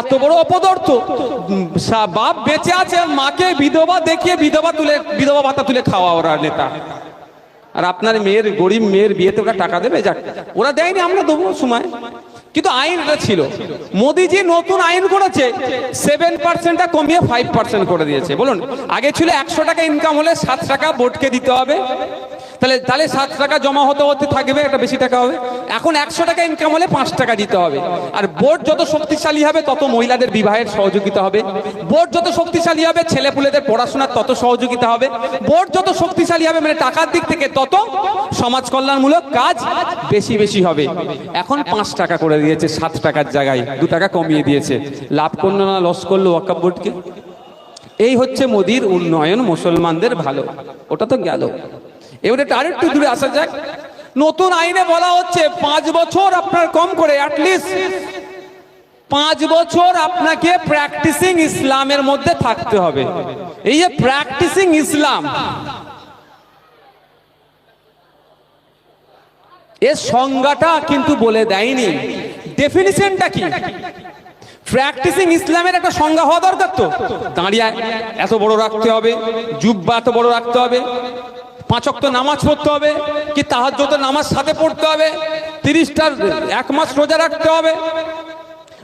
এত বড় অপদার্থ। বাপ বেঁচে আছে, মাকে বিধবা দেখিয়ে বিধবা তুলে, বিধবা ভাতা তুলে খাওয়া ওরা নেতা। আর আপনার মেয়ের, গরিব মেয়ের বিয়েতে ওরা টাকা দেবে, যাক। ওরা দেয়নি, আমরা দেবো সময়। কিন্তু আইন এটা ছিল। মোদিজি নতুন আইন করেছে, সেভেন পার্সেন্টটা কমিয়ে ফাইভ পার্সেন্ট করে দিয়েছে। বলুন, আগে ছিল একশো টাকা ইনকাম হলে সাত টাকা বোর্ডকে দিতে হবে। তাহলে তাহলে সাত টাকা জমা হতে হতে থাকবে, একটা বেশি টাকা হবে। এখন একশো টাকা ইনকাম হলে পাঁচ টাকা দিতে হবে। আর বোর্ড যত শক্তিশালী হবে, তত মহিলাদের বিবাহের সহযোগিতা হবে। বোর্ড যত শক্তিশালী হবে, ছেলেপুলেদের পড়াশোনার তত সহযোগিতা হবে। বোর্ড যত শক্তিশালী হবে মানে টাকার দিক থেকে তত সমাজ কল্যাণমূলক কাজ বেশি বেশি হবে। এখন পাঁচ টাকা করে দিয়েছে, সাত টাকার জায়গায়। দু টাকা কমিয়ে দিয়েছে। লাভ করল না লস করল ওয়াকাব বোর্ডকে? এই হচ্ছে মোদির উন্নয়ন, মুসলমানদের ভালো। ওটা তো গেল। এবারে আরেকটু দূরে আসা যাক। নতুন আইনে বলা হচ্ছে পাঁচ বছর আপনার কম করে অ্যাটলিস্ট পাঁচ বছর আপনাকে প্র্যাকটিসিং ইসলামের মধ্যে থাকতে হবে। এই যে প্র্যাকটিসিং ইসলাম, এর সংজ্ঞাটা কিন্তু বলে দেয়নি। ডেফিনিশনটা কি? প্র্যাকটিসিং ইসলামের একটা সংজ্ঞা হওয়া দরকার তো। দাঁড়িয়ে এত বড় রাখতে হবে, জুব্বা এত বড় রাখতে হবে পাঁচক তো নামাজ পড়তে হবে, কি তাহার যত নামাজ সাথে পড়তে হবে তিরিশটার এক মাস রোজা রাখতে হবে,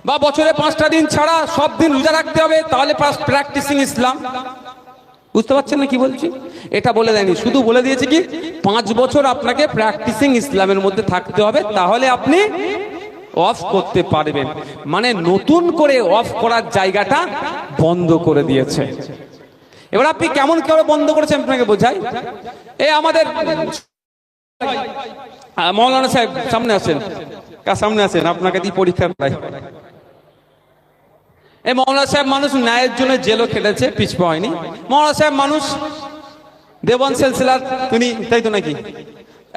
বা বছরে পাঁচটা দিন ছাড়া সব দিন রোজা রাখতে হবে, তাহলে প্র্যাকটিসিং ইসলাম বুঝতে পারছেন না কি বলছি? এটা বলে দেয়নি, শুধু বলে দিয়েছে কি, পাঁচ বছর আপনাকে প্র্যাকটিসিং ইসলামের মধ্যে থাকতে হবে, তাহলে আপনি অফ করতে পারবেন। মানে নতুন করে অফ করার জায়গাটা বন্ধ করে দিয়েছে। এবার আপনি কেমন করে বন্ধ করেছেন আপনাকে বোঝাই? এ আমাদের মৌলানা সাহেব সামনে আসেন। কার সামনে আসেন? আপনাকে দিয়ে পরীক্ষা করাই। এই মৌলানা সাহেব মানুষ ন্যায়ের জন্য জেলও খেটেছে, পিছপা হয়নি। মৌলানা সাহেব মানুষ দেবন সেলসিলার তিনি, তাই তো নাকি?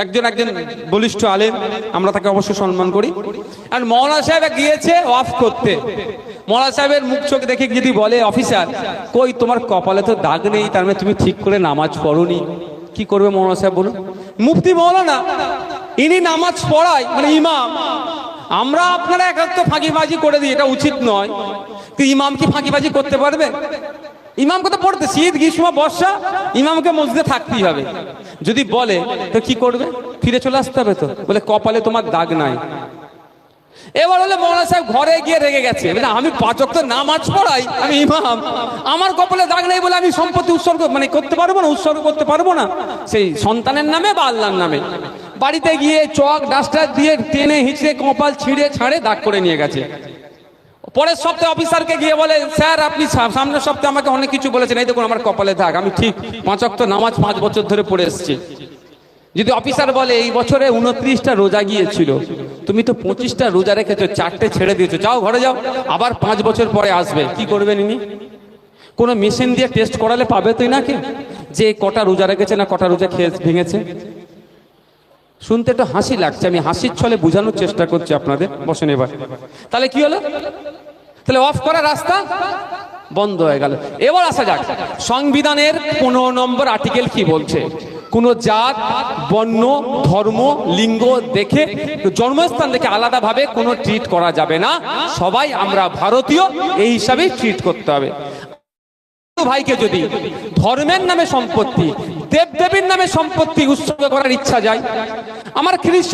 একজন একজন বলিষ্ঠ আলেম, আমরা তাকে অবশ্যই সম্মান করি। আর মৌলানা সাহেব গিয়েছে অফ করতে। মৌলানা সাহেবের মুখ চোখ দেখে যদি বলে, অফিসার, কই তোমার কপালে তো দাগ নেই, তার মানে তুমি ঠিক করে নামাজ পড়োনি। কি করবে মৌলানা সাহেব বলুন। মুফতি মৌলানা ইনি নামাজ পড়ায় মানে ইমাম। আমরা আপনারা একাত্ম ফাঁকিবাজি করে দিই, এটা উচিত নয়। তো ইমাম কি ফাঁকিবাজি করতে পারবে? ইমামকে তো পড়তে শীত গ্রীষ্ম বর্ষা, ইমামকে মসজিদে থাকতেই হবে। যদি বলে, তো কি করবে? ফিরে চলে আসতে হবে তো। বলে, কপালে তোমার দাগ নাই। এবার হলে মৌলানা সাহেব ঘরে গিয়ে রেগে গেছে। আমি পাচক তো নামাজ পড়াই, আমি ইমাম। আমার কপালে দাগ নেই বলে আমি সম্পত্তি উৎসর্গ মানে করতে পারব না, উৎসর্গ করতে পারব না। সেই সন্তানের নামে বা আল্লাহর নামে। বাড়িতে গিয়ে চক, ডাস্টার দিয়ে টেনে হিঁচড়ে, কপাল ছিঁড়ে, ছাড়ে, দাগ করে নিয়ে গেছে। পরের সপ্তাহে অফিসারকে গিয়ে বলে, স্যার, আপনি সামনের সপ্তাহে আমাকে অনেক কিছু বলেছেন। এই দেখুন, আমার কপালে থাক আমি ঠিক পাঁচ অক্ট নামাজ পাঁচ বছর ধরে পড়ে এসেছি। যদি অফিসার বলে, এই বছরে উনত্রিশটা রোজা গিয়েছিল, তুমি তো পঁচিশটা রোজা রেখেছো, চারটে ছেড়ে দিয়েছ, যাও ঘরে যাও, আবার পাঁচ বছর পরে আসবে। কি করবেন ইনি? কোনো মেশিন দিয়ে টেস্ট করালে পাবে তুই নাকি যে কটা রোজা রেখেছে না কটা রোজা খেয়ে ভেঙেছে? শুনতে একটু হাসি লাগছে। আমি হাসির ছলে বোঝানোর চেষ্টা করছি আপনাদের। বসেন এবার। তাহলে কি হলো? তাহলে অফ করার রাস্তা বন্ধ হয়ে গেল। এবার আসা যাক, সংবিধানের পনেরো নম্বর আর্টিকেল কি বলছে? কোন জাত, বর্ণ, ধর্ম, লিঙ্গ দেখে, জন্মস্থান দেখে আলাদাভাবে কোনো ট্রিট করা যাবে না। সবাই আমরা ভারতীয়, এই হিসাবেই ট্রিট করতে হবে। ভাইকে যদি ধর্মের নামে সম্পত্তি দেব দেবীর নামে সম্পত্তি উৎসর্গ করার ইচ্ছা যায়, আমার খ্রিস্টান